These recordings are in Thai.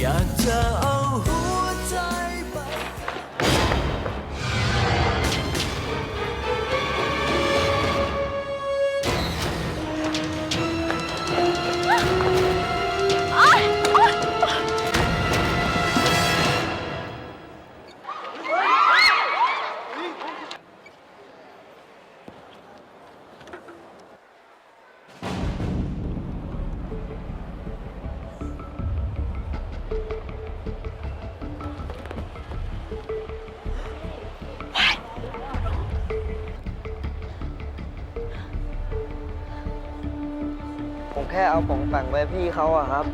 อยากจะ ค่เอาของแต่งไปให้พี่เขาอะครับ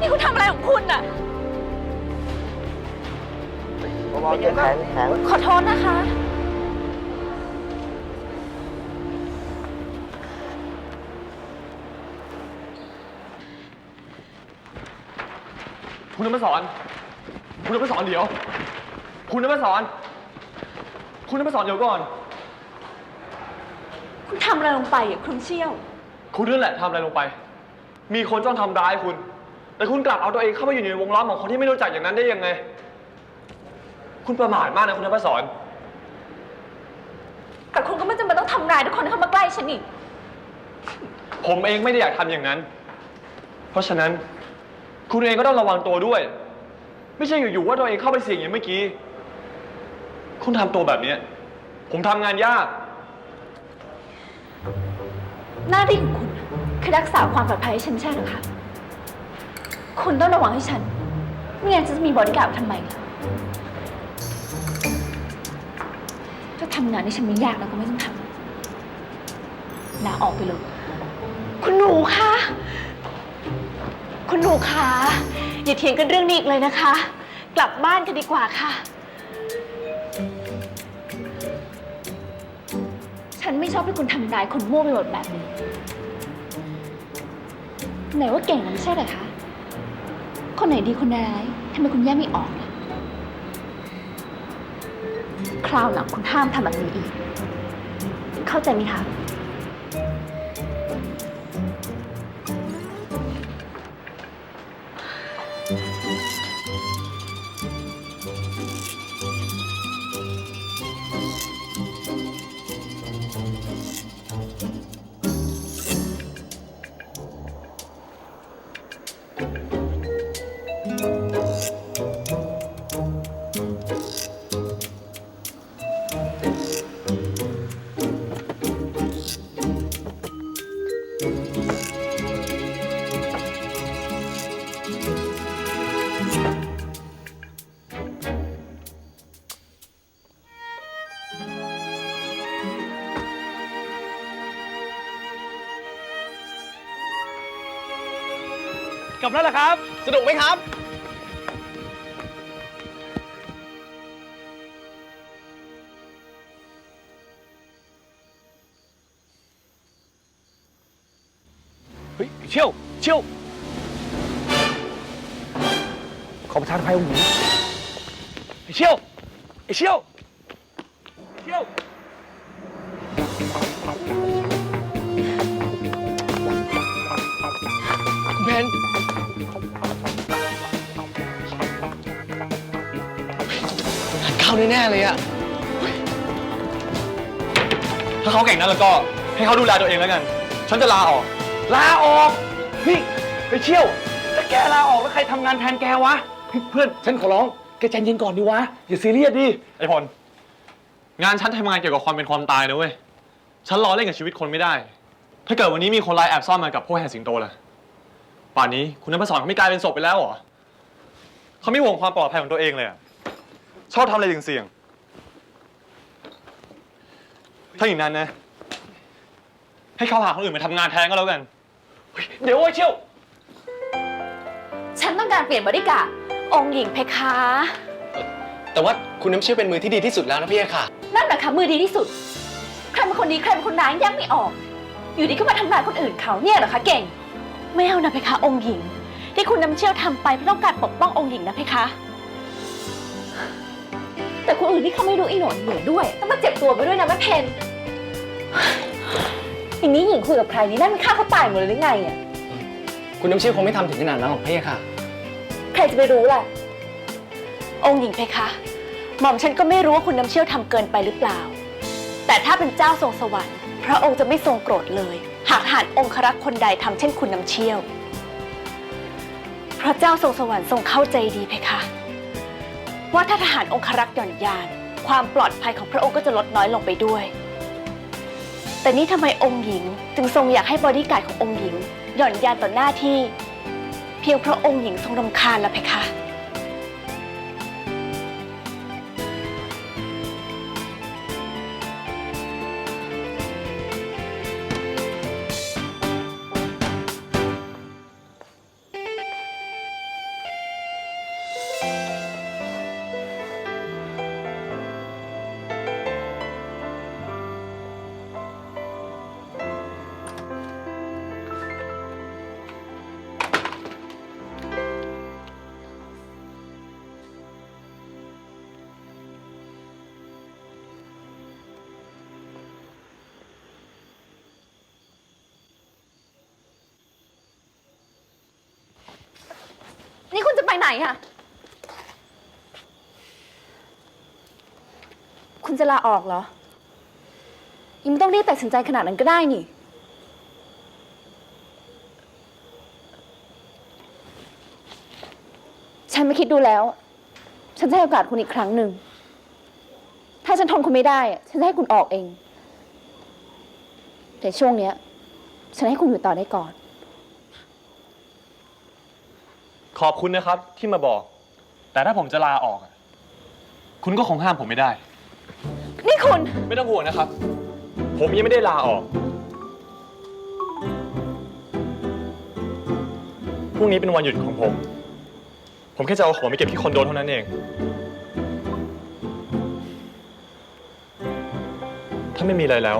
นี่คุณทำอะไรของคุณอะเบาๆเจ็บแขนแขนขอโทษนะคะ คุณนพศรคุณนพศรเดี๋ยว คุณนพศรคุณนพศรเดี๋ยวก่อน คุณทำอะไรลงไปอะคุณเชี่ยว คุณนั่นแหละทำอะไรลงไป มีคนจ้องทำร้ายคุณ แต่คุณกลับเอาตัวเองเข้าไปอยู่ในวงล้อมของคนที่ไม่รู้จักอย่างนั้นได้ยังไง คุณประมาทมากนะคุณนพศรแต่คุณก็ไม่จำเป็นต้องทำร้ายทุกคนที่เข้ามาใกล้ฉันนี่ผมเองไม่ได้อยากทำอย่างนั้น เพราะฉะนั้น คุณเองก็ต้องระวังตัวด้วย ไม่ใช่อยู่ๆว่าตัวเองเข้าไปเสี่ยงอย่างเมื่อกี้ คุณทำตัวแบบเนี้ยผมทำงานยาก หน้าที่ของคุณคือรักษาความปลอดภัยให้ฉันใช่หรอคะคุณต้องระวังให้ฉันไม่งั้นจะมีบริการดทำไมล่ะถ้าทำงานที่ฉันไม่ยากแล้วก็ไม่ต้องทำลาออกไปเลย คุณหนูคะ คุณหนูคะอย่าเถียงกันเรื่องนี้อีกเลยนะคะ กลับบ้านกันดีกว่าค่ะ ฉันไม่ชอบให้คุณทำร้ายคนมั่วไปหมดแบบนี้ ไหนว่าเก่งนะไม่ใช่เหรอคะ คนไหนดีคนไหนร้ายทำไมคุณแยกไม่ออกล่ะคราวหลังคุณห้ามทำแบบนี้อีก เข้าใจไหมคะ กลั บแล้วเหรอครับ สนุกไหมครับ เฮ้ยเชี่ยวเชี่ยวขอประทานภัยองค์หญิงไอ้เชี่ยวไอ้เชี่ยวเชี่ยว เข้าแน่ๆเลยอะถ้าเขาเก่งนะแล้วก็ให้เขาดูแลตัวเองแล้วกัน ฉันจะลาออก ลาออก นี่ไปเชี่ยวแล้วแกลาออกแล้วใครทำงานแทนแกวะเฮ้ยเพื่อนฉันขอร้อง แกใจเย็นก่อนดิวะ อย่าซีเรียสดิ ไอพล งานฉันทำงานเกี่ยวกับความเป็นความตายนะเว้ย ฉันล้อเล่นกับชีวิตคนไม่ได้ ถ้าเกิดวันนี้มีคนร้ายแอบซ่อนมากับพวกแห่สิงโตล่ะ ป่านนี้คุณนพศรเขาไม่กลายเป็นศพไปแล้วเหรอ เขาไม่ห่วงความปลอดภัยของตัวเองเลยอะ ชอบทำอะไรเสี่ยงๆถ้าอย่างนั้นนะ ให้เขาหาคนอื่นมาทำงานแทนก็แล้วกันเฮ้ยเดี๋ยวไอ้ยเชี่ยว ฉันต้องการเปลี่ยนบริการดองค์หญิงเพคะ แต่ว่าคุณน้ำเชื่อเป็นมือที่ดีที่สุดแล้วนะพี่เอค่ะ นั่นแหละค่ะมือดีที่สุด ใครเป็นคนดีใครเป็นคนร้ายแยกไม่ออก อยู่ดีก็มาทำร้ายคนอื่นเขาเนี่ยเหรอคะเก่ง ไม่เอานะเพคะองค์หญิง ที่คุณน้ำเชี่ยวทำไปเพราะต้องการปกป้ององค์หญิงนะเพคะ แต่คนอื่นที่เขาไม่รู้อีโหนอีเหน่ด้วย ต้องมาเจ็บตัวไปด้วยนะแม่เพนอย่างนี้หญิงคุยกับใครนี่นั่นมันฆ่าเขาตายหมดเลยหรือไงอะคุณน้ำเชี่ยวคงไม่ทำถึงขนาดนั้นหรอกพี่ค่ะ ใครจะไปรู้ล่ะ องค์หญิงเพคะ หม่อมฉันก็ไม่รู้ว่าคุณน้ำเชี่ยวทำเกินไปหรือเปล่า แต่ถ้าเป็นเจ้าทรงสวรรค์ พระองค์จะไม่ทรงโกรธเลย หากทหารองครักษ์คนใดทำเช่นคุณน้ำเชี่ยว เพราะเจ้าทรงสวรรค์ทรงเข้าใจดีเพคะ ว่าถ้าทหารองครักษ์หย่อนยาน ความปลอดภัยของพระองค์ก็จะลดน้อยลงไปด้วย แต่นี่ทำไมองค์หญิงจึงทรงอยากให้บอดี้การ์ดขององค์หญิง หย่อนยานต่อหน้าที่ เพียงเพราะองค์หญิงทรงรำคาญละเพคะ ไปไหนอะคุณจะลาออกเหรอยังไม่ต้องรีบตัดสินใจขนาดนั้นก็ได้นี่ ฉันไม่คิดดูแล้ว ฉันจะให้โอกาสคุณอีกครั้งหนึ่ง ถ้าฉันทนคุณไม่ได้อะฉันจะให้คุณออกเอง แต่ช่วงเนี้ย ฉันให้คุณอยู่ต่อได้ก่อน ขอบคุณนะครับที่มาบอก แต่ถ้าผมจะลาออกอะคุณก็คงห้ามผมไม่ได้ นี่คุณ ไม่ต้องห่วงนะครับ ผมยังไม่ได้ลาออก พรุ่งนี้เป็นวันหยุดของผม ผมแค่จะเอาของไปเก็บที่คอนโดเท่านั้นเอง ถ้าไม่มีอะไรแล้ว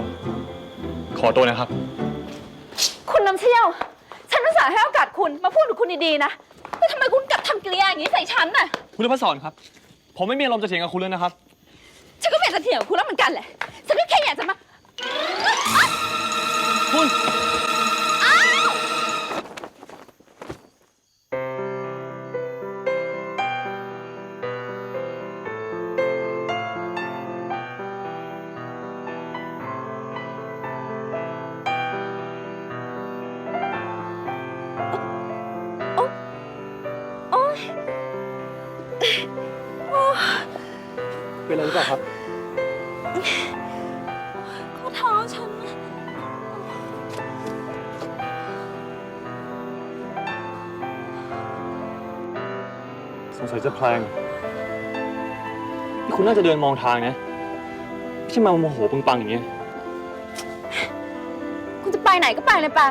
ขอตัวนะครับ คุณน้ำเชี่ยว ฉันอุตส่าห์ให้โอกาสคุณมาพูดกับคุณดีๆนะแต่ทำไมคุณกลับทำกิริยาอย่างนี้ใส่ฉันน่ะ คุณรพศรครับ ผมไม่มีอารมณ์จะเถียงกับคุณเลยนะครับ ฉันก็ไม่อยากจะเถียงกับคุณแล้วเหมือนกันแหละ ฉันก็แค่อยากจะมา คุณ เป็นอะไรหรือเปล่าครับ ข้อเท้าฉัน สงสัยจะแพลงนี่คุณน่าจะเดินมองทางนะ ไม่ใช่มาโมโหปึงปังอย่างเงี้ย คุณจะไปไหนก็ไปเลยปะ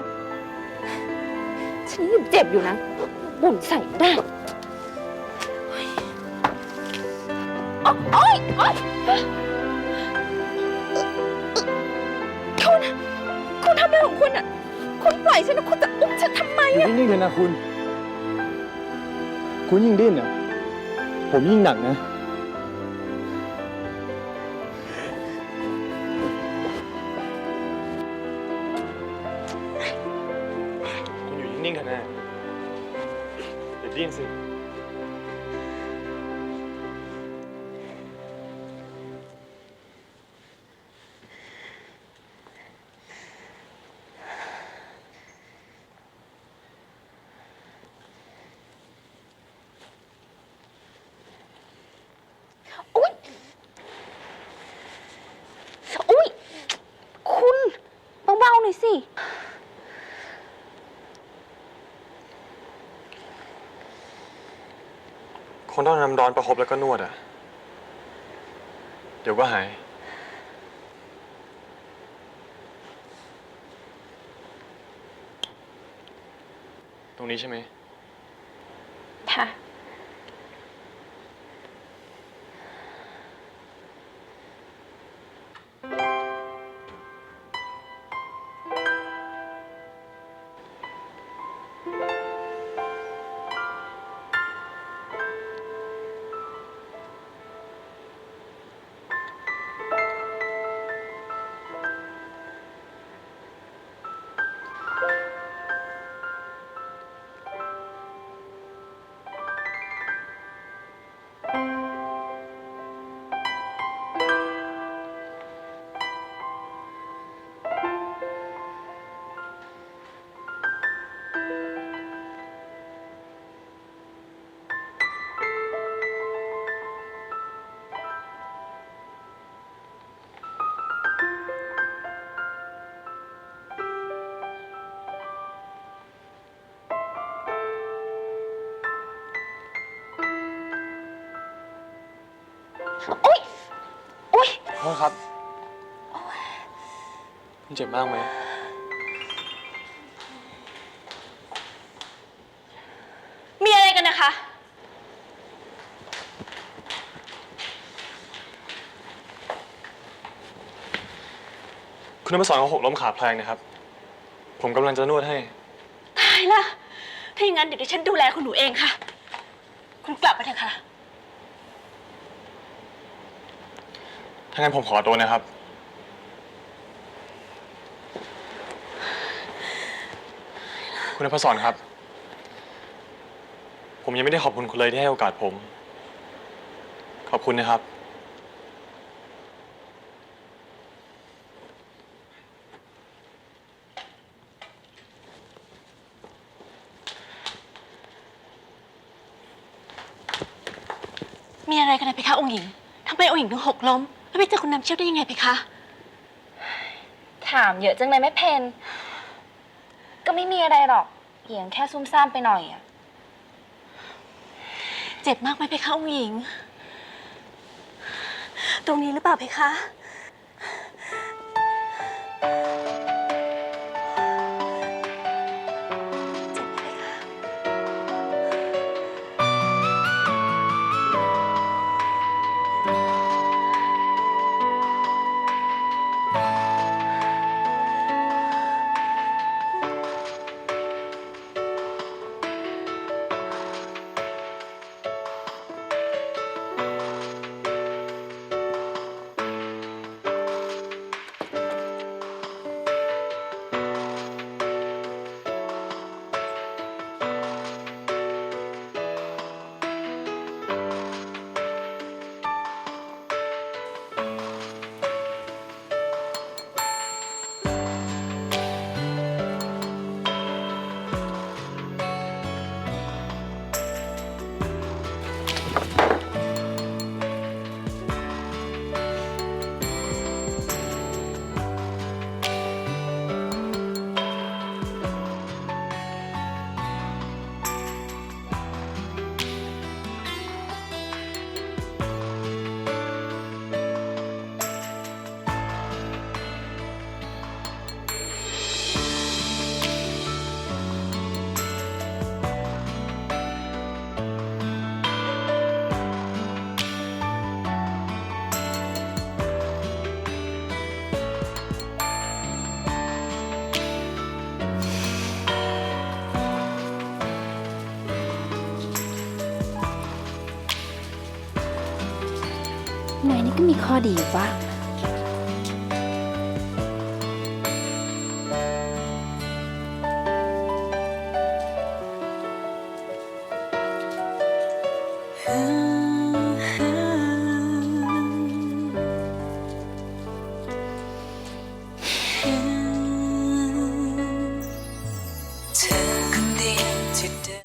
ฉันยังเจ็บอยู่นะบุ่นใส่ได้โอ๊ โอ๊ยโอ๊ยคุณ คุณทำอะไรของคุณอะ คุณปล่อยฉันนะคุณจะอุ้มฉันทำไมอยู่อะ นิ่งๆเลยนะคุณ คุณยิ่งดิ้นเนี่ยผมยิ่งหนักนะ คุณอยู่นิ่งๆเถอะนะอย่าดิ้นสิ คนต้องน้ำร้อนประคบแล้วก็นวดอะ เดี๋ยวก็หาย ตรงนี้ใช่ไหมค่ะ ษครับ คุณเจ็บมากไหม มีอะไรกันนะคะ คุณนพศรเขาหกล้มขาแพลงนะครับ ผมกำลังจะนวดให้ ตายละถ้าอย่างนั้นเดี๋ยวดิฉันดูแลคุณหนูเองค่ะ คุณกลับไปเถอะค่ะ ถ้างั้นผมขอตัวนะครับ คุณนพศรครับ ผมยังไม่ได้ขอบคุณคุณเลยที่ให้โอกาสผม ขอบคุณนะครับ มีอะไรกันนะเพคะองค์หญิงทำไมองค์หญิงถึงหกล้ม แล้วไปเจอคุณน้ำเชี่ยวได้ยังไงเพคะ ถามเยอะจังเลยแม่เพน ก็ไม่มีอะไรหรอกเพียงแค่ซุ่มซ่ามไปหน่อยอะเจ็บมากไหมเพคะองค์หญิง ตรงนี้หรือเปล่าเพคะ นายนี่ก็มีข้อดีอยู่บ้าง